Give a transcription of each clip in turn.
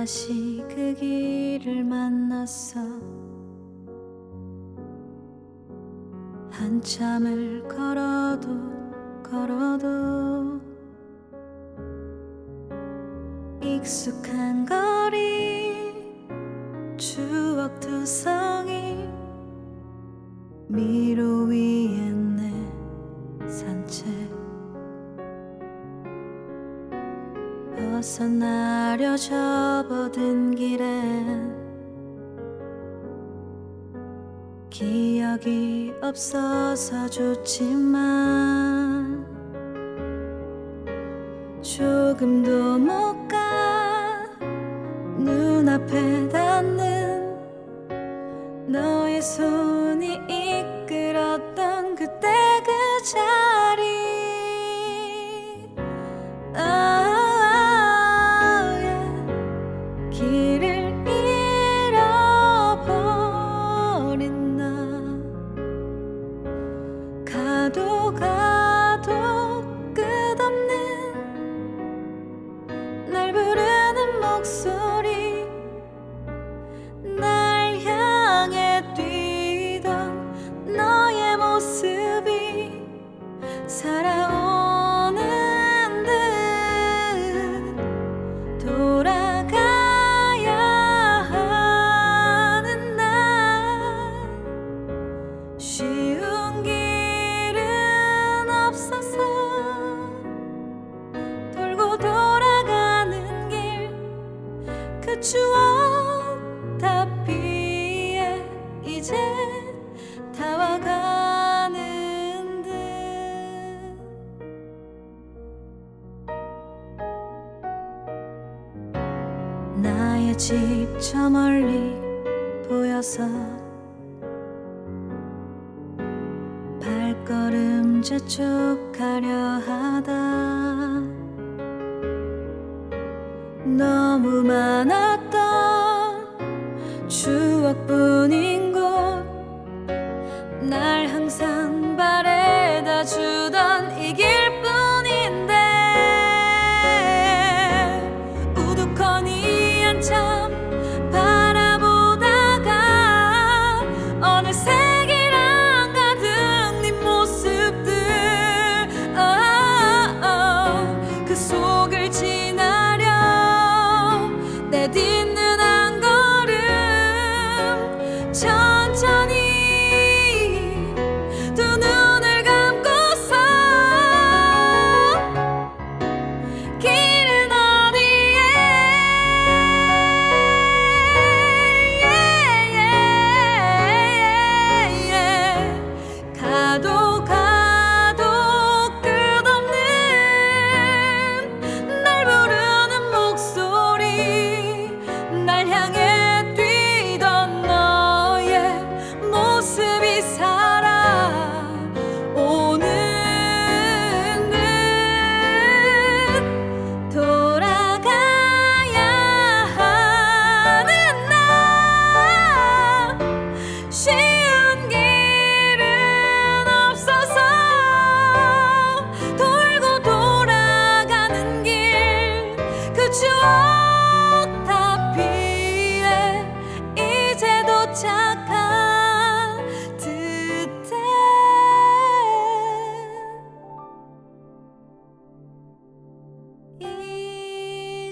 다시 그 길을 만났어 한참을 걸어도 걸어도 익숙한 거리 추억 투성이 미로 위에 내 산책 벗어나려 접어든 길엔 기억이 없어서 좋지만 조금도 못 가. 눈앞에 닿는 너의 손 부르는 목소리 이제 다 와가는 듯 나의 집 저 멀리 보여서 발걸음 재촉하려 하다. 너무 많았던 추억뿐인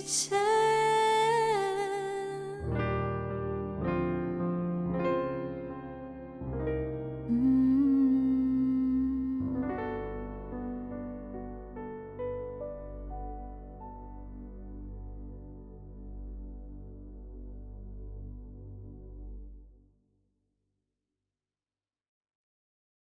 say